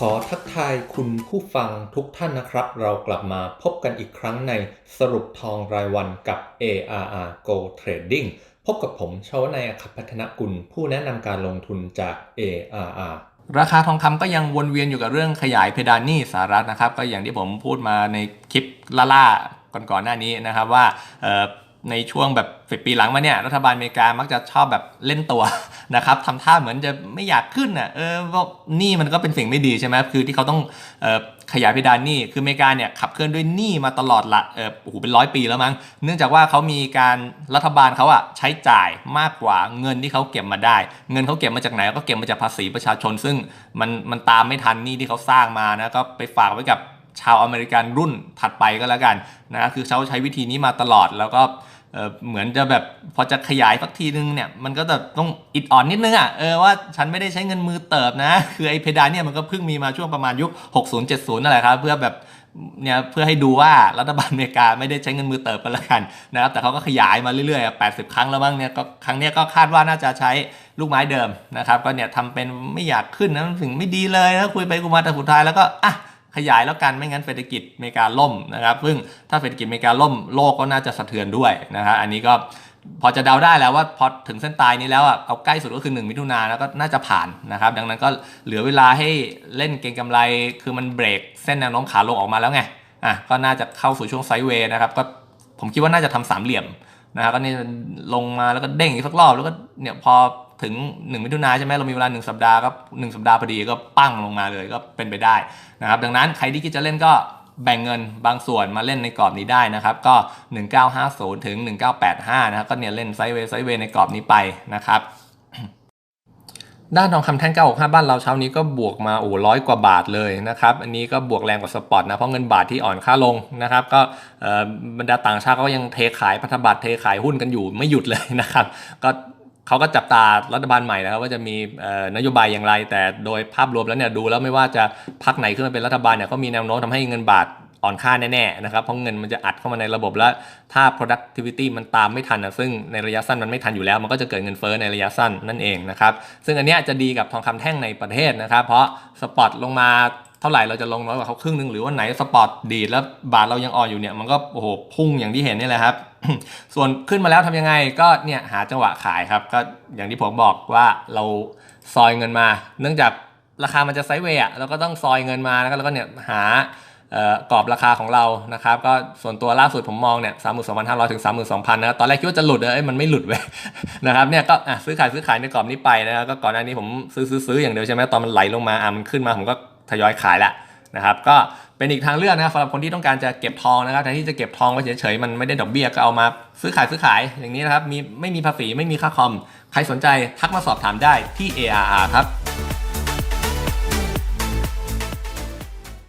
ขอทักทายคุณผู้ฟังทุกท่านนะครับ เรากลับมาพบกันอีกครั้งในสรุปทองรายวันกับ ARR Go Trading พบกับผมชวนายขับพัฒนกุล ผู้แนะนำการลงทุนจาก ARR ราคาทองคำก็ยังวนเวียนอยู่กับเรื่องขยายเพดานหนี้สหรัฐนะครับ ก็อย่างที่ผมพูดมาในคลิปล่าๆก่อนๆหน้านี้นะครับว่า ในช่วงแบบสิปีหลังมาเนี่ยรัฐบาลอเมริกามักจะชอบแบบเล่นตัวนะครับทำท่าเหมือนจะไม่อยากขึ้นอะเออว่าหนี้มันก็เป็นสิ่งไม่ดีใช่ไหมคือที่เขาต้องออขยายเพดานหนี้คืออเมริกาเนี่ยขับเคลื่อนด้วยหนี้มาตลอดละเออโอ้โหเป็นร้อยปีแล้วมั้งเนื่องจากว่าเขามีการรัฐบาลเขาอะใช้จ่ายมากกว่าเงินที่เขาเก็บมาได้ เงินเขาเก็บมาจากไหนก็เก็บมาจากภาษีประชาชน ซึ่งมันมันตามไม่ทันหนี้ที่เขาสร้างมานะก็ไปฝากไว้กับ ชาวอเมริกันรุ่นถัดไปก็แล้วกันนะคือเขาใช้วิธีนี้มาตลอดแล้วก็เเหมือนจะแบบพอจะขยายสักทีนึงเนี่ยมันก็จะต้องอิดอ่อนนิดนึงอะเออว่าฉันไม่ได้ใช้เงินมือเติบนะ คือไอ้เพดานเนี่ยมันก็เพิ่งมีมาช่วงประมาณยุค 60 70 นั่นแหละครับ เพื่อแบบเนี่ยเพื่อให้ดูว่ารัฐบาลอเมริกาไม่ได้ใช้เงินมือเติบกันละกันนะครับแต่เขาก็ขยายมาเรื่อยๆ 80 ครั้งแล้วมั้งเนี่ยก็ครั้งเนี้ยก็คาดว่าน่าจะใช้ลูกไม้เดิมนะครับก็เนี่ยทำเป็นไม่อยากขึ้นนะถึงไม่ดีเลยนะคุยไปคุยมาแต่สุดท้ายแล้วก็อะ ขยายแล้วกันไม่งั้นเศรษฐกิจอเมริกาล่มนะครับซึ่งถ้าเศรษฐกิจอเมริกาล่มโลกก็น่าจะสะเทือนด้วยนะฮะอันนี้ก็พอจะเดาได้แล้วว่าพอถึงเส้นตายนี้แล้วอะเอาใกล้สุดก็คือ1มิถุนายนแล้วก็น่าจะผ่านนะครับ ดังนั้นก็เหลือเวลาให้เล่นเก็งกำไร คือมันเบรกเส้นแนวโน้มขาลงออกมาแล้วไงอะก็น่าจะเข้าสู่ช่วงไซด์เวย์นะครับก็ผมคิดว่าน่าจะทำสามเหลี่ยมนะครับก็นี่ลงมาแล้วก็เด้งอีกสักรอบแล้วก็เนี่ยพอ ถึง1มิถุนายนใช่ไหมเรามีเวลา 1 สัปดาห์ก็1สัปดาห์พอดีก็ปั้งลงมาเลยก็เป็นไปได้นะครับ ดังนั้นใครที่คิดจะเล่นก็แบ่งเงินบางส่วนมาเล่นในกรอบนี้ได้นะครับ ก็ 1950 ถึง 1985 นะครับก็เนี่ยเล่นไซด์เวไซด์เวในกรอบนี้ไปนะครับด้านทองคำแท่ง965 บ้านเราเช้านี้ก็บวกมาโอ้ร้อยกว่าบาทเลยนะครับ อันนี้ก็บวกแรงกว่าสปอตนะเพราะเงินบาทที่อ่อนค่าลงนะครับ ก็บรรดาต่างชาติก็ยังเทขายพันธบัตรเทขายหุ้นกันอยู่ไม่หยุดเลยนะครับ ก็ เขาก็จับตารัฐบาลใหม่นะครับว่าจะมีนโยบายอย่างไร แต่โดยภาพรวมแล้วเนี่ยดูแล้วไม่ว่าจะพักไหนขึ้นมาเป็นรัฐบาลเนี่ยก็มีแนวโน้มทำให้เงินบาทอ่อนค่าแน่ๆนะครับเพราะเงินมันจะอัดเข้ามาในระบบแล้ว ถ้า productivity มันตามไม่ทันนะซึ่งในระยะสั้นมันไม่ทันอยู่แล้ว มันก็จะเกิดเงินเฟ้อในระยะสั้นนั่นเองนะครับซึ่งอันนี้จะดีกับทองคำแท่งในประเทศนะครับ เพราะสปอตลงมา ท่าไหร่เราจะลงน้อยกว่าเขาครึ่งหนึงหรือว่าไหนสปอตดีดแล้วบาทเรายังอ่อนอยู่เนี่ยมันก็โอ้โหพุ่งอย่างที่เห็นนี่แหละครับ ส่วนขึ้นมาแล้วทำยังไงก็เนี่ยหาจังหวะขายครับ ก็อย่างที่ผมบอกว่าเราซอยเงินมา เนื่องจากราคามันจะไซด์เวย์อะเราก็ต้องซอยเงินมาแล้วก็แล้วก็เนี่ยหาเอ่อกรอบราคาของเรานะครับ ก็ส่วนตัวล่าสุดผมมองเนี่ยสามหมื่นสองพันห้าร้อยถึงสามหมื่นสองพันนะตอนแรกคิดว่าจะหลุดเอ้ยมันไม่หลุดเว้ยนะครับเนี่ยก็อะซื้อขายซื้อขายในกรอบนี้ไปนะครับก็ก่อนหน้านี้ผมซื้อซื้อซื้ออย่างเดียวใช่ไหมตอนมันไหลลงมาอะมันขึ้นมาผมก็ ทยอยขายละนะครับก็เป็นอีกทางเลือกนะครับสำหรับคนที่ต้องการจะเก็บทองนะครับแทนที่จะเก็บทองไว้เฉยๆมันไม่ได้ดอกเบี้ยก็เอามาซื้อขายซื้อขายอย่างนี้นะครับมีไม่มีภาษีไม่มีค่าคอม ใครสนใจทักมาสอบถามได้ที่ ARR ครับ